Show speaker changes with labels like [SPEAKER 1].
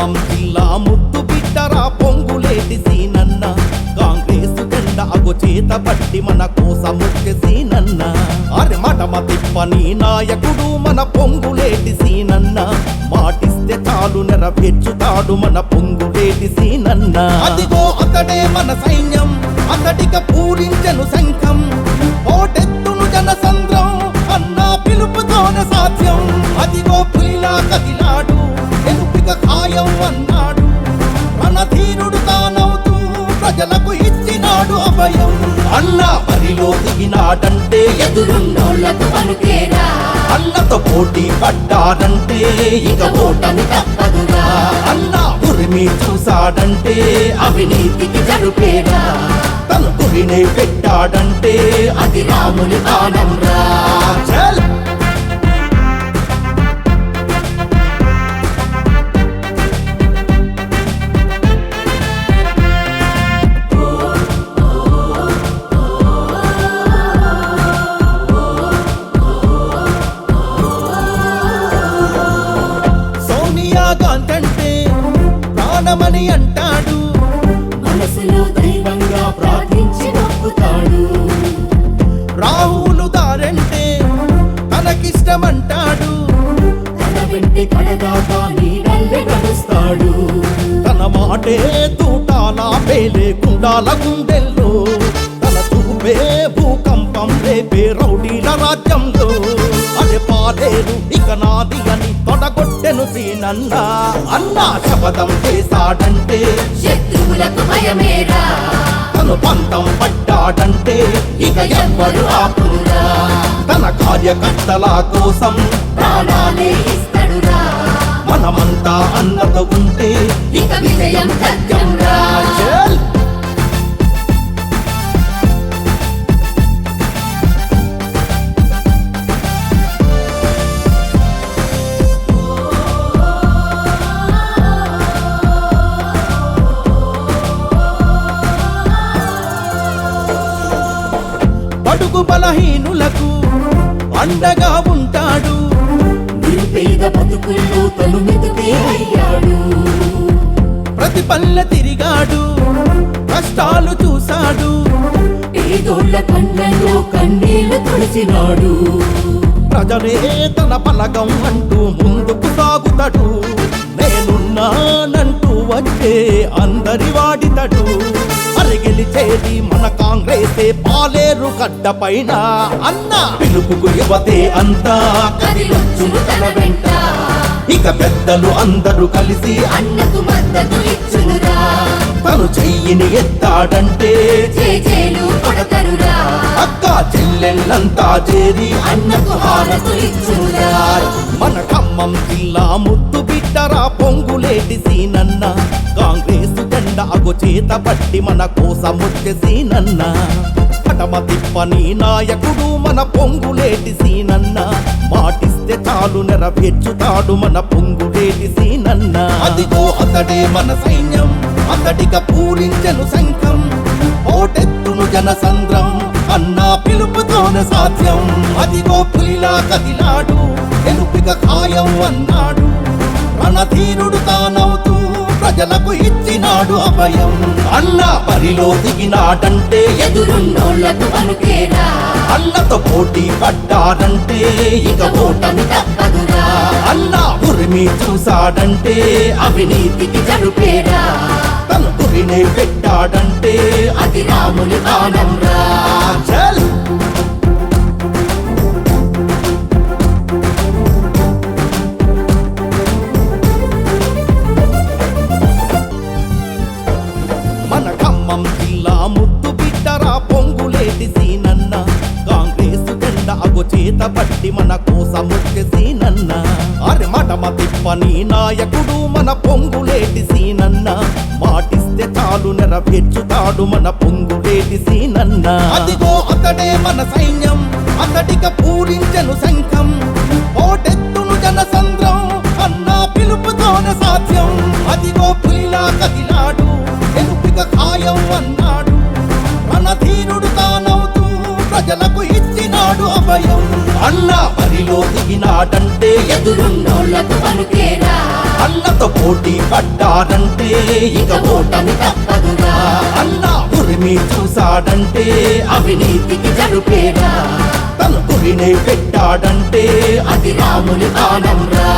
[SPEAKER 1] ఖమ్మం జిల్లా ముద్దు బిడ్డరా పొంగులేటి సీనన్న. కాంగ్రెస్ జెండా అగు చేత పట్టి మన కోసం వచ్చే సీనన్న. అరే మటమ తిప్పని నాయకుడు మన పొంగులేటి సీనన్న. మాటిస్తే చాలు నెరవేర్చుతాడు మన పొంగులేటి సీనన్న. అదిగో అతడే మన సైన్యం అతడిక పూరించెను శంఖం. ఓటెత్తును జనసంద్రం అన్న పిలుపుతోన సాధ్యం. అదిగో పులిలా కదిలాడు ఎలుపిక అన్నాడు. రణధీరుడు తానవుతూ ప్రజలకు ఇచ్చినాడు అభయం. అన్న బరిలో దిగినాడంటే
[SPEAKER 2] ఎదురున్నోళ్ళకు పలుకేరా
[SPEAKER 1] అన్నతో పోటీ పడ్డాడంటే ఇక ఓటమి
[SPEAKER 2] తప్పదురా
[SPEAKER 1] అన్న ఉరిమి చూసాడంటే
[SPEAKER 2] అవినీతికి జరుపేరా
[SPEAKER 1] తన గురినే పెట్టాడంటే
[SPEAKER 2] అది రాముని బాణం
[SPEAKER 1] ప్రాణమని అంటాడు.
[SPEAKER 2] మనసులో దైవంగా ప్రార్థించి నొప్పుతాడు
[SPEAKER 1] రాహులు దారంటే తనకిష్టమంటాడు.
[SPEAKER 2] తన వెంటి కడదాకా నీడల్లే నడుస్తాడు
[SPEAKER 1] తన మాటే తూటాల పేలే కుండాల గుండెల్లో తన చూపే భూకంపం రేపే రౌడీల రాజ్యంలో. అదే పాలేరు ఇక నాది తొడగొట్టెను సీనన్న అన్న శపథం చేశాడంటే
[SPEAKER 2] శత్రువులకు భయమేరా?
[SPEAKER 1] తను పంతం పడ్డాడంటే ఇక ఎవ్వరు ఆపురా. తన కార్యకర్తల కోసం
[SPEAKER 2] ప్రాణాలే ఇస్తడురా.
[SPEAKER 1] మనమంతా అన్నతో ఉంటే
[SPEAKER 2] ఇక విజయం సత్యం
[SPEAKER 1] బడుగు బలహీనులకు అండగా ఉంటాడు.
[SPEAKER 2] నిరుపేద బతుకుల్లో తను మెతుకే అయ్యాడు.
[SPEAKER 1] ప్రతి పల్లె తిరిగాడు కష్టాలు చూశాడు.
[SPEAKER 2] పేదోళ్ళ కళ్ళలో కన్నీళ్ళు తుడిచినాడు
[SPEAKER 1] ప్రజలే తన పలకం అంటూ ముందుకు సాగుతాడు. నేనున్నానంటూ వచ్చే అందరి వాడితడు. గెలిచేది మన కాంగ్రెసే పాలేరు గడ్డ పైన. అన్న! పిలుపుకు యువతే అంతా
[SPEAKER 2] కదిలొచ్చును తన వెంట.
[SPEAKER 1] ఇక పెద్దలు అందరూ కలిసి
[SPEAKER 2] అన్నకు మద్దతు ఇచ్చునురా.
[SPEAKER 1] తను చెయ్యిని ఎత్తాడంటే
[SPEAKER 2] జేజేలు
[SPEAKER 1] అక్క చెల్లెళ్ళంతా చేరి
[SPEAKER 2] అన్నకు హారతులు
[SPEAKER 1] మన ఖమ్మం జిల్లా ముద్దు బిడ్డరా పొంగులేటి సీనన్న. కాంగ్రెస్ జెండా అగు చేత పట్టి మన కోసం వచ్చే సీనన్న. పటమ తిప్పని నాయకుడు మన పొంగులేటి సీనన్న. మాటిస్తే చాలు నెరవేర్చుతాడు మన పొంగులేటి సీనన్న. అదిగో అతడే మన సైన్యం. అతడిగా పూరించెను శంఖం. ఓటెత్తును జనసంద్రం అన్నా పిలుపుతోనే సాధ్యం. అదిగో పులిలా కదిలాడు ఎలుపిక ఖాయం అన్నాడు. రణధీరుడు తానవుతూ ప్రజలకు ఇచ్చినాడు అభయం. అన్న బరిలో దిగినాడంటే
[SPEAKER 2] ఎదురున్నోళ్ళకు పలుకేరా
[SPEAKER 1] అన్నతో పోటీ పడ్డాడంటే ఇక ఓటమి
[SPEAKER 2] తప్పదురా.
[SPEAKER 1] అన్న ఉరిమి చూసాడంటే
[SPEAKER 2] అవినీతికి జరుపేరా
[SPEAKER 1] తన పెట్టాడంటే
[SPEAKER 2] అది రాముని దానం రా
[SPEAKER 1] చల్. మన ఖమ్మం జిల్లా ముద్దు బిడ్డరా పొంగులేటి సీనన్న. కాంగ్రెస్ జెండా అగు చేత పట్టి మన కోసం వచ్చే సీనన్న. అరే తిప్పని నాయకుడు మన పొంగులేటి సీనన్న. మాటిస్తే చాలు నెరవేర్చుతాడు మన పొంగులేటి సీనన్న. అదిగో అతడే మన సైన్యం అతడిక పూరించను శంఖం. ఓటెత్తును జనసంద్రం అన్నా అన్న బరి బరిలో దిగినాడంటే
[SPEAKER 2] ఎదురున్నోళ్ళకు పనికేరా?
[SPEAKER 1] అన్నతో పోటీ పడ్డాడంటే ఇక
[SPEAKER 2] ఓటమి తప్పదురా.
[SPEAKER 1] అన్న ఉరిమి చూసాడంటే
[SPEAKER 2] అవినీతికి జరుపేరా.
[SPEAKER 1] తన గురినే పెట్టాడంటే
[SPEAKER 2] అది రాముని దానంరా